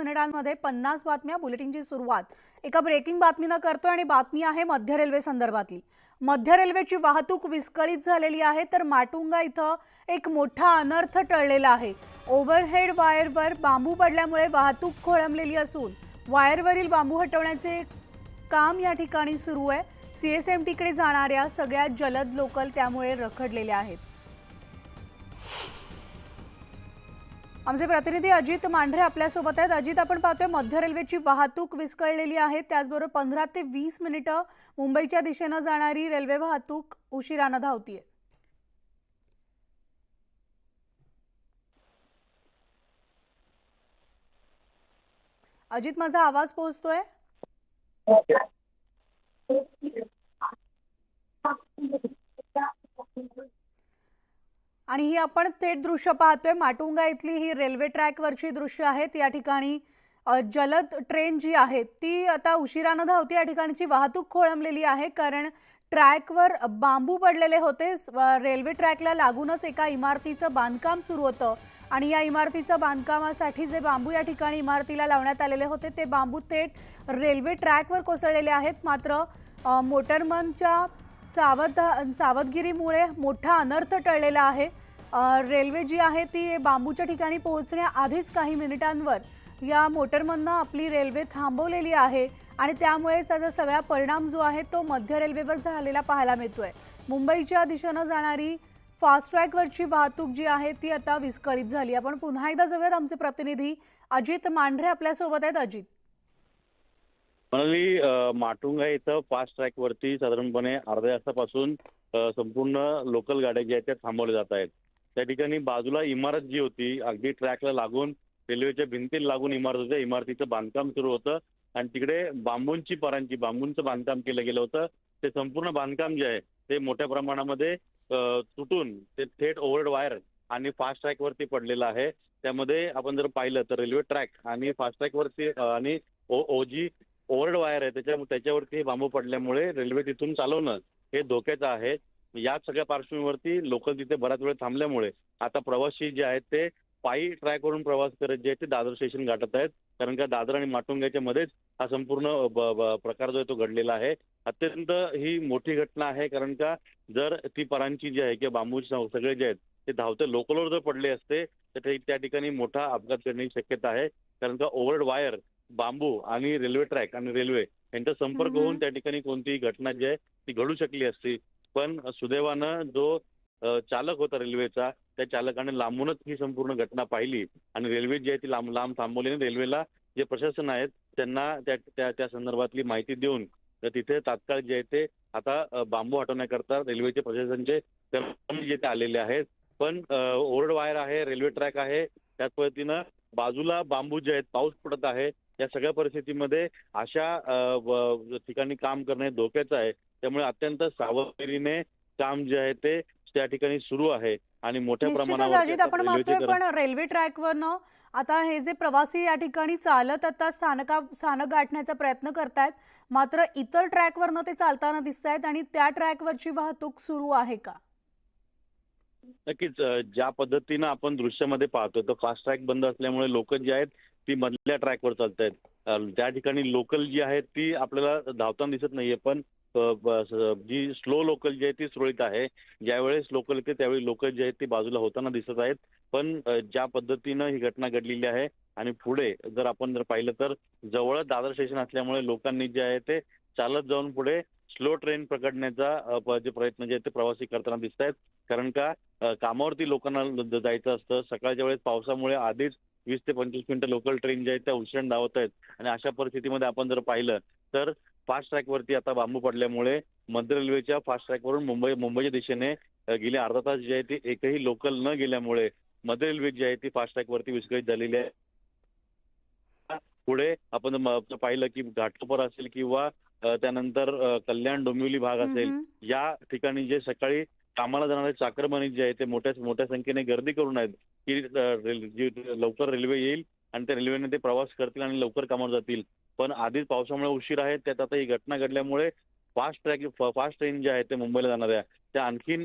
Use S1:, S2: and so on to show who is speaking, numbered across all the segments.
S1: मिनिटांमध्ये पन्नास बातम्या बुलेटिनची सुरुवात. एका ब्रेकिंग बातमीनं करतोय आणि बातमी आहे मध्य रेल्वे संदर्भातली. मध्य रेल्वेची वाहतूक विस्कळीत झालेली आहे तर माटुंगा इथं एक मोठा अनर्थ टळलेला आहे. ओव्हरहेड वायरवर बांबू पडल्यामुळे वाहतूक खोळंबलेली असून वायरवरील बांबू हटवण्याचे काम या ठिकाणी सुरू आहे. सीएसएमटीकडे जाणाऱ्या सगळ्या जलद लोकल त्यामुळे रखडलेल्या आहेत. आमचे प्रतिनिधी अजित मांढरे आपल्यासोबत आहेत. अजित आपण पाहतोय मध्य रेल्वेची वाहतूक विस्कळलेली आहे. त्याचबरोबर पंधरा ते वीस मिनिटं मुंबईच्या दिशेनं जाणारी रेल्वे वाहतूक उशिरानं धावतीये. अजित माझा आवाज पोहोचतोय? आणि ही आपण थेट दृश्य पाहतोय. माटुंगा इथली ही रेल्वे ट्रॅकवरची दृश्य आहेत या ठिकाणी जलद ट्रेन जी आहे ती आता उशिरानं धावते. या ठिकाणची वाहतूक खोळंबलेली आहे. कारण ट्रॅकवर बांबू पडलेले होते. रेल्वे ट्रॅकला लागूनच एका इमारतीचं बांधकाम सुरू होतं. आणि या इमारतीचं बांधकामासाठी जे बांबू या ठिकाणी इमारतीला लावण्यात आलेले होते ते बांबू थेट रेल्वे ट्रॅकवर कोसळलेले आहेत. मात्र मोटरमनच्या सावध सावधगिरीमुळे मोठा अनर्थ टळलेला आहे. रेल्वे जी आहे ती बांबूच्या ठिकाणी पोहोचण्याआधीच काही मिनिटांवर या मोटरमधनं आपली रेल्वे थांबवलेली आहे आणि त्यामुळे त्याचा सगळा परिणाम जो आहे तो मध्य रेल्वेवर झालेला पाहायला मिळतोय. मुंबईच्या दिशेनं जाणारी फास्ट ट्रॅकवरची वाहतूक जी आहे ती आता विस्कळीत झाली. आपण पुन्हा एकदा जाऊयात आमचे प्रतिनिधी अजित मांढरे आपल्यासोबत आहेत. अजित.
S2: म्हणाली माटुंगा इथं फास्ट ट्रॅकवरती साधारणपणे अर्ध्या तासापासून संपूर्ण लोकल गाड्या ज्या आहेत त्या थांबवल्या जात आहेत. त्या ठिकाणी बाजूला इमारत जी होती अगदी ट्रॅकला लागून रेल्वेच्या भिंतीला लागून इमारत होत्या. इमारतीचं बांधकाम सुरू होतं. आणि तिकडे बांबूंची परांची बांबूंचं बांधकाम केलं गेलं होतं. ते संपूर्ण बांधकाम जे आहे ते मोठ्या प्रमाणामध्ये तुटून ते थेट ओव्हर्ड वायर आणि फास्ट ट्रॅक वरती पडलेलं आहे. त्यामध्ये आपण जर पाहिलं तर रेल्वे ट्रॅक आणि फास्ट ट्रॅक वरती आणि ओ ओजी ओव्हर्ड वायर आहे त्याच्या त्याच्यावरती बांबू पडल्यामुळे रेल्वे तिथून चालवणं हे धोक्याचं आहे. या सगळ्या पार्श्वभूमीवरती लोकल तिथे बराच वेळ थांबल्यामुळे आता प्रवासी जे आहेत ते पायी ट्रॅकवरून प्रवास करत जे आहेत ते दादर स्टेशन गाठत आहेत. कारण का दादर आणि माटुंग्याच्या मध्येच हा संपूर्ण प्रकार जो आहे तो घडलेला आहे. अत्यंत ही मोठी घटना आहे कारण का जर ती परांची जी आहे किंवा बांबू सगळे जे आहेत ते धावते लोकलवर जर पडले असते तर ते- त्या ठिकाणी मोठा अपघात करण्याची शक्यता आहे. कारण का ओव्हर वायर बांबू आणि रेल्वे ट्रॅक आणि रेल्वे यांचा संपर्क. होऊन त्या ठिकाणी कोणतीही घटना जी आहे ती घडू शकली असती. पण सुदैवानं जो चालक होता रेल्वेचा त्या चालकाने लांबूनच ही संपूर्ण घटना पाहिली. आणि रेल्वे जी आहे ती लांब लांब थांबवली आणि रेल्वेला जे प्रशासन आहेत त्यांना त्या त्या त्या संदर्भातली माहिती देऊन तर तिथे तात्काळ जे आहे ते आता बांबू हटवण्याकरता रेल्वेचे प्रशासनचे कर्मचारी जे ते आलेले आहेत. पण ओरड वायर आहे रेल्वे ट्रॅक आहे त्याच पद्धतीनं बाजूला बांबू जे आहेत पाऊस पडत आहे या सगळ्या परिस्थितीमध्ये अशा ठिकाणी काम करणे धोक्याचं आहे. त्यामुळे अत्यंत सावधगिरीने काम जे आहे ते त्या ठिकाणी सुरू आहे. आणि मोठ्या प्रमाणावर
S1: अजित आपण पाहतोय पण रेल्वे ट्रॅकवरनं आता हे जे प्रवासी या ठिकाणी चालत आता स्थानका स्थानक गाठण्याचा प्रयत्न करतायत मात्र इतर ट्रॅकवरनं ते चालताना दिसत आहेत आणि त्या ट्रॅकवरची वाहतूक सुरू आहे का?
S2: नक्कीच ज्या पद्धतीनं आपण दृश्यामध्ये पाहतो तर फास्ट ट्रॅक बंद असल्यामुळे लोक जी आहेत ती मधल्या ट्रॅकवर चालत आहेत त्या ठिकाणी लोकल जी आहेत ती आपल्याला धावताना दिसत नाहीये पण जी स्लो लोकल जी आहे ती सुरळीत आहे. ज्यावेळेस लोकल येते त्यावेळी लोकल जी आहेत ती बाजूला होताना दिसत आहेत. पण ज्या पद्धतीनं ही घटना घडलेली आहे आणि पुढे जर आपण जर पाहिलं तर जवळच दादर स्टेशन असल्यामुळे लोकांनी जे आहे ते चालत जाऊन पुढे स्लो ट्रेन पकडण्याचा जे प्रयत्न जे आहेत ते प्रवासी करताना दिसत आहेत कारण का कामावरती लोकांना जायचं असतं. सकाळच्या वेळेस पावसामुळे आधीच वीस ते पंचवीस मिनिटं लोकल ट्रेन ज्या आहेत त्या उशिरा धावत आहेत आणि अशा परिस्थितीमध्ये आपण जर पाहिलं तर फास्ट ट्रॅकवरती आता बांबू पडल्यामुळे मध्य रेल्वेच्या फास्ट ट्रॅकवरून मुंबई मुंबईच्या दिशेने गेले अर्धा तास जे आहे ते एकही लोकल न गेल्यामुळे मध्य रेल्वे जी आहे ती फास्ट ट्रॅकवरती विस्कळीत झालेली आहे पुढे आपण पाहिलं की घाटकोपर असेल किंवा त्यानंतर कल्याण डोंबिवली भाग असेल. या ठिकाणी जे सकाळी कामाला जाणारे चाकरमानी जे आहे ते मोठ्या मोठ्या संख्येने गर्दी करून आहेत की रेल- लवकर रेल्वे येईल आणि त्या रेल्वेने ते प्रवास करतील आणि लवकर कामावर जातील. पण आधीच पावसामुळे उशीर आहे त्यात आता ही घटना घडल्यामुळे फास्ट ट्रॅक फास्ट ट्रेन ज्या आहेत ते मुंबईला जाणाऱ्या त्या आणखीन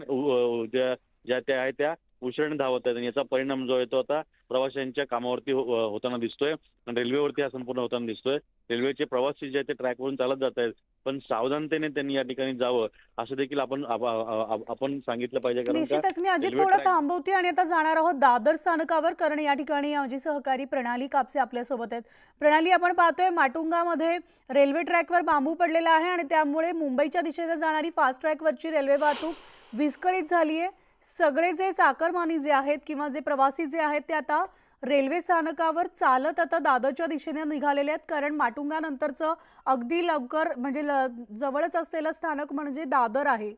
S2: ज्या ज्या त्या आहेत त्या उशिराने धावत आहेत आणि याचा परिणाम जो आहे तो आता प्रवाशांच्या कामावरती हो- होताना दिसतोय. आणि रेल्वेवरती हा संपूर्ण होताना दिसतोय. रेल्वेचे प्रवासी जे आहेत ते ट्रॅकवरून चालत जात आहेत. पण सावधानतेने त्यांनी या ठिकाणी जावं असं देखील आपण आप- आप- आपण सांगितलं पाहिजे. कारण का
S1: निश्चितच मी अजित
S2: रेल्वे
S1: थोडं
S2: ट्रॅक-
S1: थांबवते आणि आता जाणार आहोत दादर स्थानकावर. कारण या ठिकाणी माझी सहकारी प्रणाली कापसे आपल्यासोबत आहेत. प्रणाली आपण पाहतोय माटुंगामध्ये रेल्वे ट्रॅकवर बांबू पडलेला आहे आणि त्यामुळे मुंबईच्या दिशेने जाणारी फास्ट ट्रॅकवरची रेल्वे वाहतूक विस्कळीत झाली आहे सगळे जे चाकरमानी जे आहेत किंवा जे प्रवासी जे आहेत ते आता रेल्वे स्थानकावर चालत आता दादरच्या दिशेने निघालेले आहेत. कारण माटुंगानंतरचं अगदी लवकर म्हणजे ल- जवळच असलेलं स्थानक म्हणजे दादर आहे.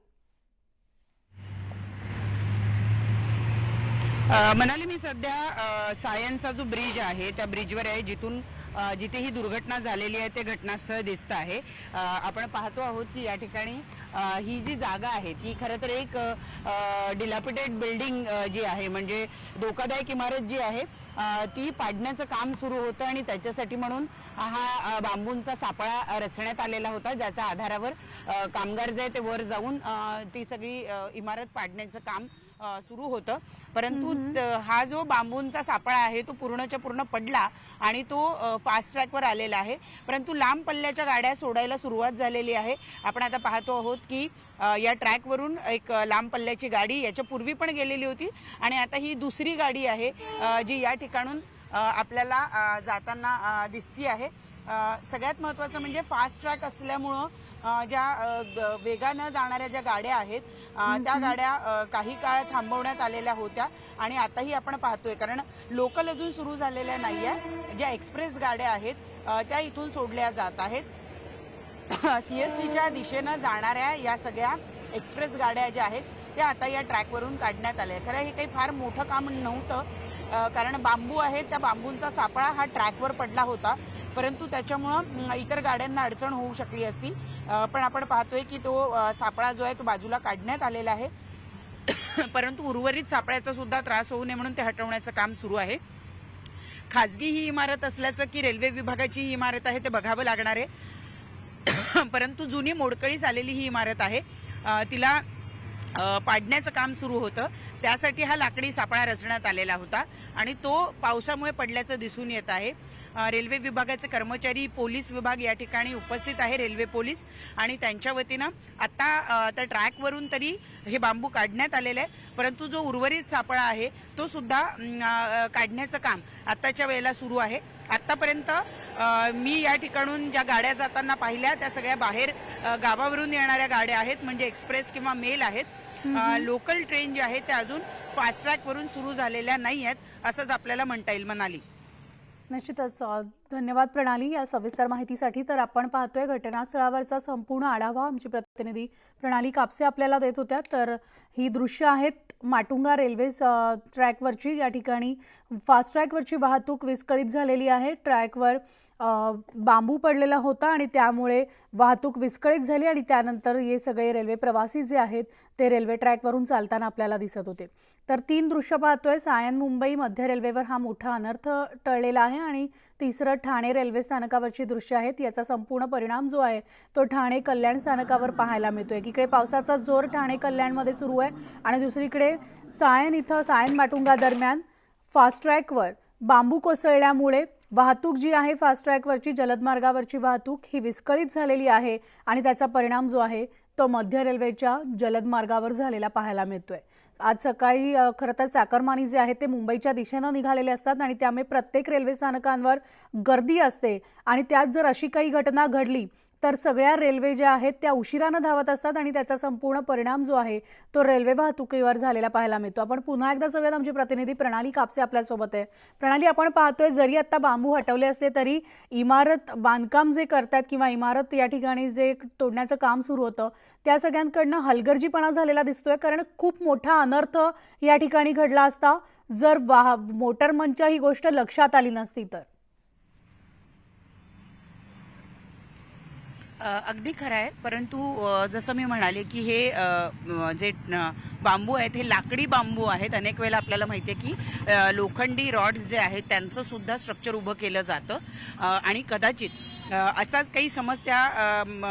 S3: मनाली मी सध्या सायनचा जो ब्रिज आहे त्या ब्रिजवर आहे जिथून जिथे ही दुर्घटना झालेली आहे ते घटनास्थळ दिसतं आहे. आपण पाहतो आहोत की या ठिकाणी ही जी जागा आहे ती खरं तर एक डिलॅपिटेड बिल्डिंग जी आहे म्हणजे धोकादायक इमारत जी आहे ती पाडण्याचं काम सुरू होतं आणि त्याच्यासाठी म्हणून हा बांबूंचा सापळा रचण्यात आलेला होता ज्याच्या आधारावर कामगार जे आहे ते वर जाऊन ती सगळी इमारत पाडण्याचं काम सुरू होतं. परंतु हा जो बांबूंचा सापळा आहे तो पूर्णच्या पूर्ण पडला आणि तो फास्ट ट्रॅकवर आलेला आहे. परंतु लांब पल्ल्याच्या गाड्या सोडायला सुरुवात झालेली आहे. आपण आता पाहतो आहोत की या ट्रॅकवरून एक लांब पल्ल्याची गाडी याच्या पूर्वी पण गेलेली होती. आणि आता ही दुसरी गाडी आहे जी या ठिकाणून आपल्याला जाताना दिसती आहे. सगळ्यात महत्त्वाचं म्हणजे फास्ट ट्रॅक असल्यामुळं ज्या वेगानं जाणाऱ्या ज्या गाड्या आहेत त्या गाड्या काही काळ थांबवण्यात आलेल्या होत्या आणि आताही आपण पाहतोय. कारण लोकल अजून सुरू झालेल्या नाही आहे ज्या एक्सप्रेस गाड्या आहेत त्या इथून सोडल्या जात आहेत. सी एस टीच्या दिशेनं जाणाऱ्या या सगळ्या एक्सप्रेस गाड्या ज्या आहेत त्या आता या ट्रॅकवरून काढण्यात आल्या खरं हे काही फार मोठं काम नव्हतं. कारण बांबू आहे त्या बांबूंचा सापळा हा ट्रॅकवर पडला होता. परंतु त्याच्यामुळं इतर गाड्यांना अडचण होऊ शकली असती. पण आपण पाहतोय की तो सापळा जो आहे तो बाजूला काढण्यात आलेला आहे. परंतु उर्वरित सापळ्याचा सुद्धा त्रास होऊ नये म्हणून ते हटवण्याचं काम सुरू आहे. खाजगी ही इमारत असल्याचं की रेल्वे विभागाची ही इमारत आहे ते बघावं लागणार आहे. परंतु जुनी मोडकळीस आलेली ही इमारत आहे. तिला पाडण्याचं काम सुरू होतं. त्यासाठी हा लाकडी सापळा रचण्यात आलेला होता आणि तो पावसामुळे पडल्याचं दिसून येत आहे. रेल्वे विभागाचे कर्मचारी पोलीस विभाग या ठिकाणी उपस्थित आहे रेल्वे पोलीस आणि त्यांच्या वतीनं आता अ, त्या ट्रॅकवरून तरी हे बांबू काढण्यात आलेले आहे परंतु जो उर्वरित सापळा आहे तो सुद्धा काढण्याचं काम आत्ताच्या वेळेला सुरू आहे. आत्तापर्यंत मी या ठिकाणून ज्या गाड्या जाताना पाहिल्या त्या सगळ्या बाहेर गावावरून येणाऱ्या गाड्या आहेत म्हणजे एक्सप्रेस किंवा मेल आहेत. लोकल ट्रेन ज्या आहेत त्या अजून फास्ट ट्रॅकवरून सुरू झालेल्या नाही आहेत असंच आपल्याला म्हणता येईल म्हणाली
S1: निश्चितच धन्यवाद प्रणाली या सविस्तर माहितीसाठी. तर आपण पाहतोय घटनास्थळावरचा संपूर्ण आढावा आमची प्रतिनिधी प्रणाली कापसे आपल्याला देत होत्या. तर ही दृश्य आहेत माटुंगा रेल्वे ट्रॅकवरची. या ठिकाणी फास्ट ट्रॅकवरची वाहतूक विस्कळीत झालेली आहे. ट्रॅकवर बांबू पडलेला होता आणि त्यामुळे वाहतूक विस्कळीत झाली आणि त्यानंतर हे सगळे रेल्वे प्रवासी जे आहेत ते रेल्वे ट्रॅकवरून चालताना आपल्याला दिसत होते. तर तीन दृश्य पाहतोय. सायन मुंबई मध्य रेल्वेवर हा मोठा अनर्थ टळलेला आहे. आहे आणि तिसरं ठाणे रेल्वे स्थानकावरची दृश्य आहेत याचा संपूर्ण परिणाम जो आहे तो ठाणे कल्याण स्थानकावर पाहायला मिळतोय. इकडे पावसाचा जोर ठाणे कल्याणमध्ये सुरू आहे आणि दुसरीकडे सायन इथं सायन माटुंगा दरम्यान फास्ट ट्रॅकवर बांबू कोसळल्यामुळे वाहतूक जी आहे फास्ट ट्रॅकवरची जलद मार्गावरची वाहतूक ही विस्कळीत झालेली आहे आणि त्याचा परिणाम जो आहे तो मध्य रेल्वेच्या जलद मार्गावर झालेला पाहायला मिळतोय. आज सकाळी खरं तर चाकरमानी जे आहेत ते मुंबईच्या दिशेनं निघालेले असतात आणि त्यामुळे प्रत्येक रेल्वे स्थानकांवर गर्दी असते. आणि त्यात जर अशी काही घटना घडली तर सगळ्या रेल्वे ज्या आहेत त्या उशिरानं धावत असतात आणि त्याचा संपूर्ण परिणाम जो आहे तो रेल्वे वाहतुकीवर झालेला पाहायला मिळतो. आपण पुन्हा एकदा जाऊयात. आमची प्रतिनिधी प्रणाली कापसे आपल्यासोबत आहे. प्रणाली आपण पाहतोय जरी आता बांबू हटवले असले तरी इमारत बांधकाम जे करतात किंवा इमारत या ठिकाणी जे तोडण्याचं काम सुरू होतं त्या सगळ्यांकडनं हलगर्जीपणा झालेला दिसतोय. कारण खूप मोठा अनर्थ या ठिकाणी घडला असता जर वाह मोटरमनच्या ही गोष्ट लक्षात आली नसती तर.
S3: अगदी खरं आहे. परंतु जसं मी म्हणाले की हे जे बांबू आहेत हे लाकडी बांबू आहेत. अनेक वेळेला आपल्याला माहिती आहे की लोखंडी रॉड्स जे आहेत त्यांचं सुद्धा स्ट्रक्चर उभं केलं जातं. आणि कदाचित असाच काही समस्या म,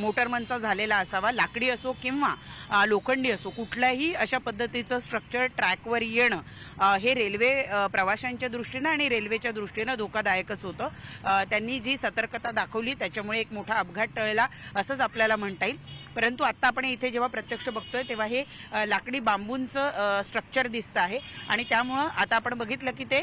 S3: मोटरमनचा झालेला असावा लाकडी असो किंवा लोखंडी असो कुठल्याही अशा पद्धतीचं स्ट्रक्चर ट्रॅकवर येणं हे रेल्वे प्रवाशांच्या दृष्टीनं आणि रेल्वेच्या दृष्टीनं धोकादायकच होतं. त्यांनी जी सतर्कता दाखवली त्याच्यामुळे एक मोठा अपघात टळला असंच आपल्याला म्हणता येईल. परंतु आता आपण इथे जेव्हा प्रत्यक्ष बघतोय तेव्हा हे लाकडी बांबूंचं स्ट्रक्चर दिसतं आहे. आणि त्यामुळं आता आपण बघितलं की ते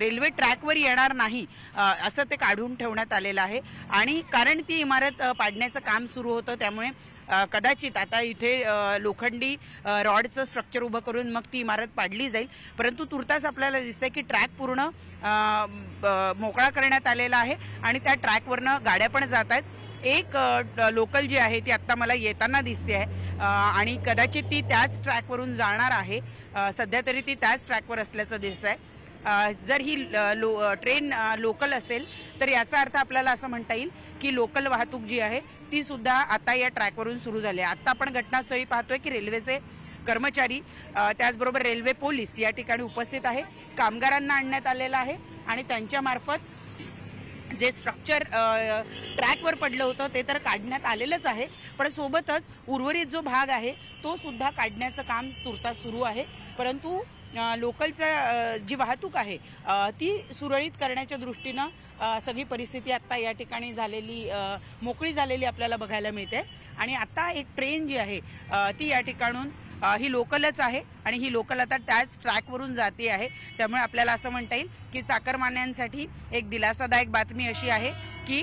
S3: रेल्वे ट्रॅकवर येणार नाही असं ते काढून ठेवण्यात आलेलं आहे. आणि कारण ती इमारत पाडण्याचं काम सुरू होतं त्यामुळे कदाचित आता इथे लोखंडी रॉडचं स्ट्रक्चर उभं करून मग ती इमारत पाडली जाईल. परंतु तुर्तास आपल्याला दिसतंय की ट्रॅक पूर्ण मोकळा करण्यात आलेला आहे. आणि त्या ट्रॅकवरनं गाड्या पण जात आहेत. एक लोकल जी आहे ती आत्ता मला येताना दिसते आहे. आणि कदाचित ती त्याच ट्रॅकवरून जाणार आहे. सध्या तरी ती त्याच ट्रॅकवर असल्याचं दिसत आहे जर ही लो ट्रेन लोकल असेल तर याचा अर्थ आपल्याला असं म्हणता येईल की लोकल वाहतूक जी आहे ती सुद्धा आता या ट्रॅकवरून सुरू झाली आहे. आत्ता आपण घटनास्थळी पाहतोय की रेल्वेचे कर्मचारी त्याचबरोबर रेल्वे पोलीस या ठिकाणी उपस्थित आहे. कामगारांना आणण्यात आलेलं आहे आणि त्यांच्यामार्फत जे स्ट्रक्चर ट्रॅकवर पडलं होतं ते तर काढण्यात आलेलंच आहे. पण सोबतच उर्वरित जो भाग आहे तो सुद्धा काढण्याचं काम तुर्तास सुरू आहे. परंतु लोकलचं जी वाहतूक आहे ती सुरळीत करण्याच्या दृष्टीनं सगळी परिस्थिती आता या ठिकाणी झालेली मोकळी झालेली आपल्याला बघायला मिळते. आणि आता एक ट्रेन जी आहे ती या ठिकाणून ही लोकलच आहे आणि ही लोकल आता त्याच ट्रॅकवरून जाते आहे. त्यामुळे आपल्याला असं म्हणता येईल की चाकरमान्यांसाठी एक दिलासादायक बातमी अशी आहे की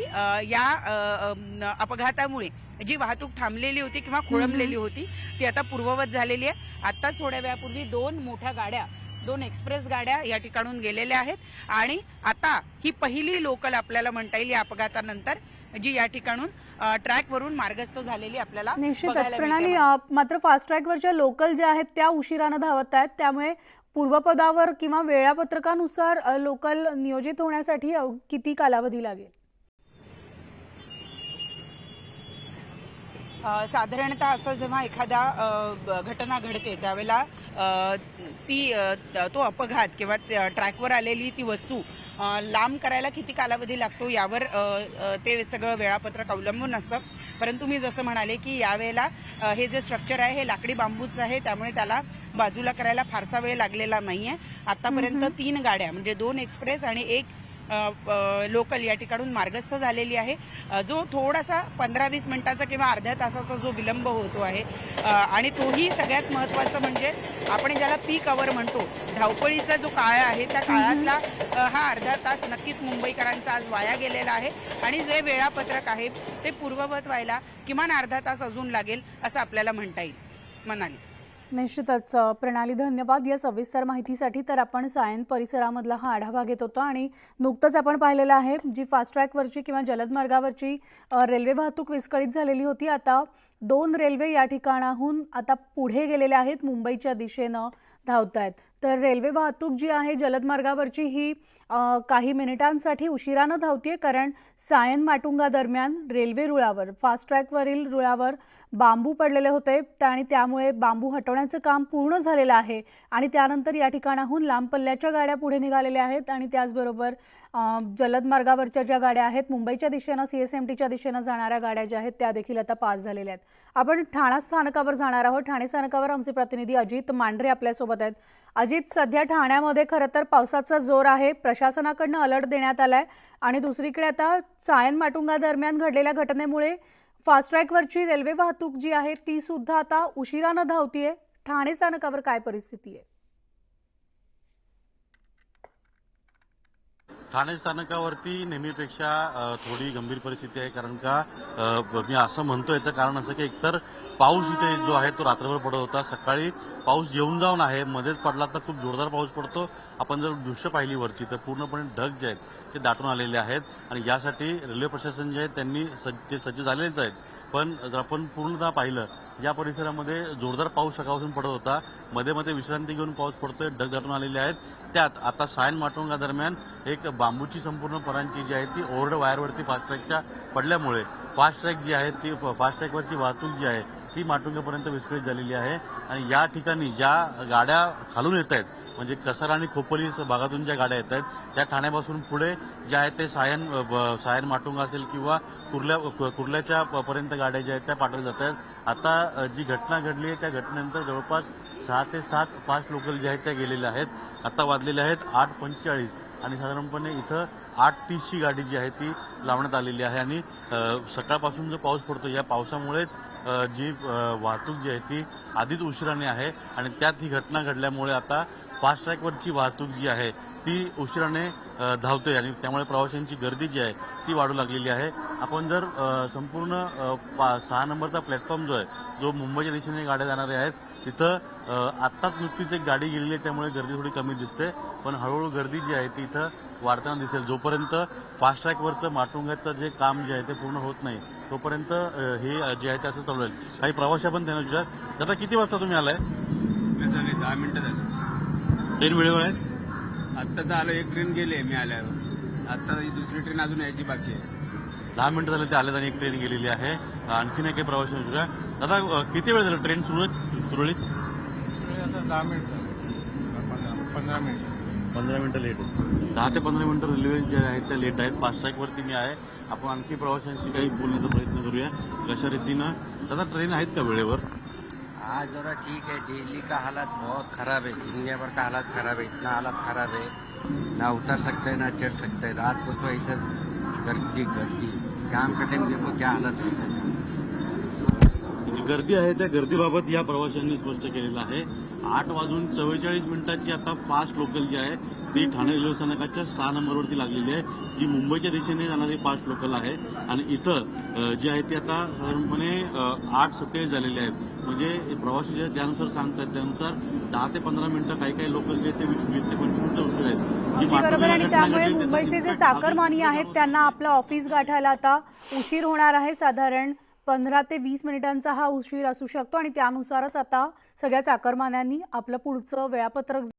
S3: या अपघातामुळे जी वाहतूक थांबलेली होती किंवा खोळंबलेली होती ती आता पूर्ववत झालेली आहे. आता थोड्या वेळापूर्वी दोन मोठ्या गाड्या दोन एक्सप्रेस गाड्या या ठिकाणून गेलेल्या आहेत. आणि आता ही पहिली लोकल आपल्याला म्हणता येईल या अपघातानंतर जी या ठिकाणून ट्रॅकवरून मार्गस्थ झालेली आपल्याला
S1: निश्चितच. प्रणाली मात्र फास्ट ट्रॅकवरच्या लोकल ज्या आहेत त्या उशिरानं धावत आहेत. त्यामुळे पूर्वपदावर किंवा वेळापत्रकानुसार लोकल नियोजित होण्यासाठी किती कालावधी लागेल?
S3: साधारणतः असं जेव्हा एखादा अ, ब- घटना घडते त्यावेळेला ती तो अपघात किंवा ट्रॅकवर आलेली ती वस्तू लांब करायला किती कालावधी लागतो यावर ते सगळं वेळापत्रक अवलंबून असतं. परंतु मी जसं म्हणाले की यावेळेला हे जे स्ट्रक्चर आहे हे लाकडी बांबूचं आहे त्यामुळे त्याला बाजूला करायला फारसा वेळ लागलेला नाहीये. आतापर्यंत तीन गाड्या म्हणजे दोन एक्सप्रेस आणि एक लोकल या ठिकाणून मार्गस्थ झालेली आहे. जो थोडासा पंधरा वीस मिनिटाचा किंवा अर्ध्या तासाचा जो विलंब होतो आहे आणि तोही सगळ्यात महत्त्वाचं म्हणजे आपण ज्याला पीक अवर म्हणतो धावपळीचा जो काळ आहे त्या काळातला हा अर्धा तास नक्कीच मुंबईकरांचा आज वाया गेलेला आहे आणि जे वेळापत्रक आहे ते पूर्ववत व्हायला किमान अर्धा तास अजून लागेल असं आपल्याला म्हणता येईल. मनाली.
S1: निश्चितच. प्रणाली धन्यवाद या सविस्तर माहितीसाठी तर आपण सायन परिसरामधला हा आढावा घेत होतो आणि नुकतंच आपण पाहिलेलं आहे जी फास्ट ट्रॅकवरची किंवा जलद मार्गावरची रेल्वे वाहतूक विस्कळीत झालेली होती. आता दोन रेल्वे या ठिकाणाहून आता पुढे गेलेल्या आहेत मुंबईच्या दिशेनं धावत आहेत तर रेल्वे वाहतूक जी आहे जलद मार्गावरची ही काही मिनिटांसाठी उशिरानं धावतीये कारण सायन माटुंगा दरम्यान रेल्वे रुळावर फास्ट ट्रॅकवरील रुळावर बांबू पडलेले होते आणि त्यामुळे बांबू हटवण्याचं काम पूर्ण झालेलं आहे आणि त्यानंतर या ठिकाणाहून लांब पल्ल्याच्या गाड्या पुढे निघालेल्या आहेत आणि त्याचबरोबर जलद मार्गावरच्या ज्या गाड्या आहेत मुंबईच्या दिशेनं सी एस एम टीच्या दिशेनं जाणाऱ्या गाड्या ज्या आहेत त्या देखील आता पास झालेल्या आहेत. आपण ठाणा स्थानकावर जाणार आहोत. ठाणे स्थानकावर आमचे प्रतिनिधी अजित मांढरे आपल्यासोबत आहेत. अजित सध्या ठाण्यामध्ये खरं तर पावसाचा जोर आहे प्रशासनाकडनं अलर्ट देण्यात आलाय. आणि दुसरीकडे आता सायन माटुंगा दरम्यान घडलेल्या घटनेमुळे फास्ट ट्रॅकवरची रेल्वे वाहतूक जी आहे ती सुद्धा आता उशिरानं धावतीये. ठाणे स्थानकावर काय परिस्थिती आहे?
S4: ठाणे स्थानकावरती नेहमीपेक्षा थोडी गंभीर परिस्थिती आहे. कारण का मी असं म्हणतो याचं कारण असं की एकतर पाऊस इथे जो आहे तो रात्रभर पडत होता. सकाळी पाऊस येऊन जाऊन आहे मध्येच पडला तर खूप जोरदार पाऊस पडतो. आपण जर दृश्य पाहिली वरची तर पूर्णपणे ढग जे आहेत ते दाटून आलेले आहेत. आणि यासाठी रेल्वे प्रशासन जे आहे त्यांनी सज्ज ते सज्ज झालेलेच आहेत. पण जर आपण पूर्णतः पाहिलं
S2: या परिसरामध्ये जोरदार पाऊस सकाळपासून पडत होता. मध्ये मध्ये विश्रांती घेऊन पाऊस पडतोय ढग धरून आलेले आहेत. त्यात आता सायन माटोंगा दरम्यान एक बांबूची संपूर्ण परांची जी आहे ती ओरड वायरवरती फास्ट ट्रॅकच्या पडल्यामुळे फास्ट ट्रॅक जी आहे ती फास्ट ट्रॅकवरची वाहतूक जी आहे ती माटुंगापर्यंत विस्कळीत झालेली आहे. आणि या ठिकाणी ज्या गाड्या खालून येत आहेत म्हणजे कसर आणि खोपोली भागातून ज्या गाड्या येत आहेत त्या ठाण्यापासून पुढे ज्या आहेत ते सायन ब- सायन माटुंगा असेल किंवा कुर्ल्या कुर्ल्याच्या पर्यंत गाड्या ज्या आहेत त्या पाठवल्या जात आहेत. आता जी घटना घडली आहे त्या घटनेनंतर जवळपास सहा ते सात फास्ट लोकल जे आहेत त्या गेलेल्या आहेत. आता वाजलेल्या आहेत आठ पंचेचाळीस. आणि साधारणपणे इथं आठ तीसची गाडी जी आहे ती लावण्यात आलेली आहे. आणि सकाळपासून जो पाऊस पडतो या पावसामुळेच जी वाहतूक जी आहे ती आधीच उशिराने आहे आणि त्यात ही घटना घडल्यामुळे आता फास्ट ट्रॅकवरची वाहतूक जी आहे ती उशिराने धावते आणि त्यामुळे प्रवाशांची गर्दी जी आहे ती वाढू लागलेली आहे. आपण जर संपूर्ण पा- सहा नंबरचा प्लॅटफॉर्म जो आहे जो मुंबईच्या दिशेने गाड्या जाणाऱ्या आहेत तिथं आत्ताच नुकतीच एक गाडी गेलेली आहे त्यामुळे गर्दी थोडी कमी दिसते. पण हळूहळू गर्दी जी आहे ती इथं वाढताना दिसेल. जोपर्यंत फास्ट ट्रॅकवरचं माटुंगाचं जे काम जे आहे ते पूर्ण होत नाही तोपर्यंत हे जे आहे ते असं चालू राहील. काही प्रवासी पण त्यांना विचारतात दादा किती वाजता तुम्ही आलाय?
S5: दहा मिनिटं झाली.
S2: ट्रेन वेळेवर आहे
S5: आत्ता तर आलो एक ट्रेन गेली मी आल्यावर आता ही दुसरी ट्रेन अजून यायची बाकी आहे.
S2: दहा मिनिटं झाले ते आले आणि एक ट्रेन गेलेली आहे. आणखीन एक काही प्रवासी विचारूया दादा अ, किती वेळ झाला ट्रेन सुरू सुरळीत
S5: आता दहा मिनिट. पंधरा मिनिट.
S2: पंधरा मिनिटं लेट दहा ते पंधरा मिनिटं रेल्वे जे आहेत त्या लेट आहेत. फास्ट ट्रॅकवरती मी आहे. आपण आणखी प्रवाशांशी काही बोलण्याचा प्रयत्न करूया. कशा रीतीनं? दादा ट्रेन आहेत का वेळेवर?
S6: आज जरा ठीक है दिल्ली का हालत बहुत खराब है दुनिया भर का हालत खराब है इतना हालत खराब है ना उतर सकते हैं ना चढ़ सकते. हैं रात को तो ऐसा गर्दी गर्दी. शाम के टाइम देखो क्या हालत होती है.
S2: जी गर्दी आहे त्या गर्दीबाबत या प्रवाशांनी स्पष्ट केलेलं आहे. आठ वाजून चव्वेचाळीस मिनिटाची आता फास्ट लोकल जी आहे ती ठाणे रेल्वे स्थानकाच्या सहा नंबरवरती लागलेली आहे जी मुंबईच्या दिशेने जाणारी फास्ट लोकल आहे. आणि इथं जी आहे ती आता साधारणपणे आठ सत्तेचाळीस झालेली आहेत. म्हणजे प्रवासी जे त्यानुसार सांगतात त्यानुसार दहा ते पंधरा मिनिटं काही काही लोकल जे ते वीस वीस ते पंचवीस मिनिटं उशीर आहेत.
S1: बरोबर आणि त्यामुळे मुंबईचे जे चाकरमानी आहेत त्यांना आपलं ऑफिस गाठायला आता उशीर होणार आहे. साधारण पंधरा ते वीस मिनिटांचा हा उशीर असू शकतो आणि त्यानुसारच आता सगळ्या चाकरमान्यांनी आपलं पुढचं वेळापत्रक